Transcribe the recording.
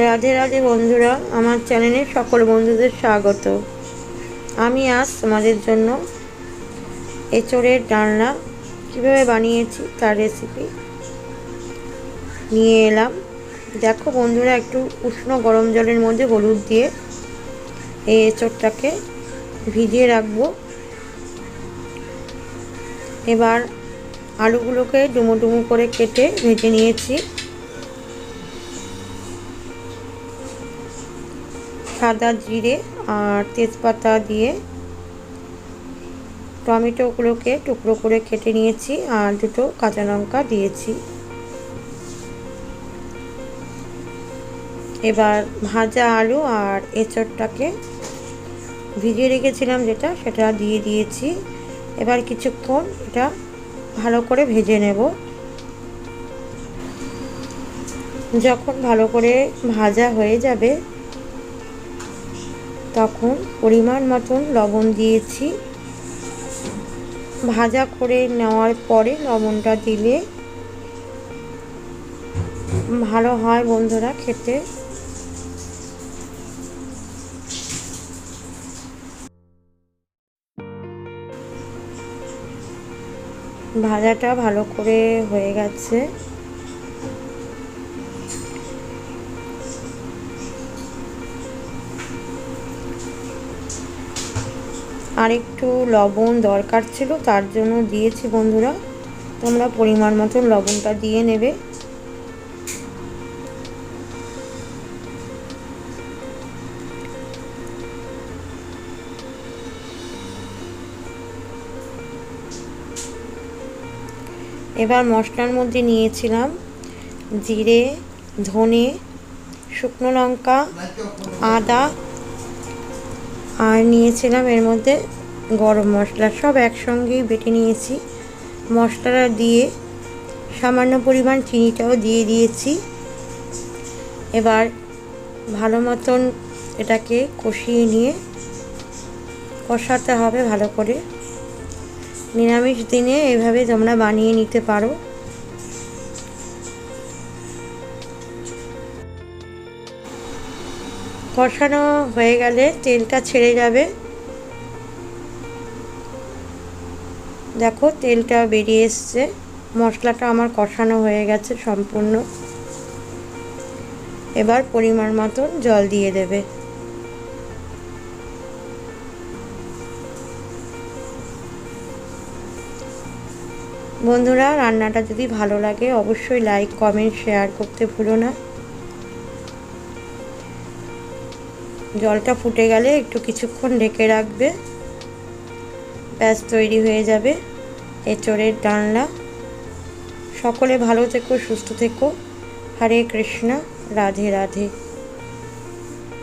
রাধে রাধে বন্ধুরা, আমার চ্যানেলে সকল বন্ধুদের স্বাগত। আমি আজ তোমাদের জন্য এঁচড়ের ডালনা কীভাবে বানিয়েছি তার রেসিপি নিয়ে এলাম। দেখো বন্ধুরা, একটু উষ্ণ গরম জলের মধ্যে হলুদ দিয়ে এই এঁচড়টাকে ভিজিয়ে রাখব। এবার আলুগুলোকে ডুমো ডুমো করে কেটে ভেজে নিয়েছি। সাদা জিরে আর তেজপাতা দিয়ে টমেটোগুলোকে টুকরো করে কেটে নিয়েছি আর দুটো কাঁচা লঙ্কা দিয়েছি। এবার ভাজা আলু আর এঁচড়টাকে ভিজিয়ে রেখেছিলাম যেটা, সেটা দিয়ে দিয়েছি। এবার কিছুক্ষণ এটা ভালো করে ভেজে নেব। যখন ভালো করে ভাজা হয়ে যাবে তখন পরিমাণ মতন লবণ দিয়েছি। ভাজা করে নেওয়ার পরে লবণটা দিলে ভালো হয় বন্ধুরা খেতে। ভাজাটা ভালো করে হয়ে গেছে। আর একটু লবণ দরকার ছিল, তার জন্য দিয়েছি বন্ধুরা। তোমরা পরিমাণ মতন লবণটা দিয়ে নেবে। এবার মশলার মধ্যে নিয়েছিলাম জিরে, ধনে, শুকনো লঙ্কা, আদা আর নিয়েছিলাম এর মধ্যে গরম মশলা সব একসঙ্গেই বেটে নিয়েছি। মশলাটা দিয়ে সামান্য পরিমাণ চিনিটাও দিয়ে দিয়েছি। এবার ভালো মতন এটাকে কষিয়ে নিয়ে কষাতে হবে ভালো করে। নিরামিষ দিনে এভাবে তোমরা বানিয়ে নিতে পারো। কষানো হয়ে গেলে তেলটা ছেড়ে যাবে। দেখো, তেলটা বেরিয়ে এসছে। মশলাটা আমার কষানো হয়ে গেছে সম্পূর্ণ। এবার পরিমাণ মতন জল দিয়ে দেবে। বন্ধুরা, রান্নাটা যদি ভালো লাগে, অবশ্যই লাইক কমেন্ট শেয়ার করতে ভুলো না। জলটা ফুটে গেলে একটু কিছুক্ষণ ঢেকে রাখবে। ব্যাস, তৈরি হয়ে যাবে এচোরের ডালনা। সকলে ভালো থেকো, সুস্থ থেকো। হরে কৃষ্ণ, রাধে রাধে।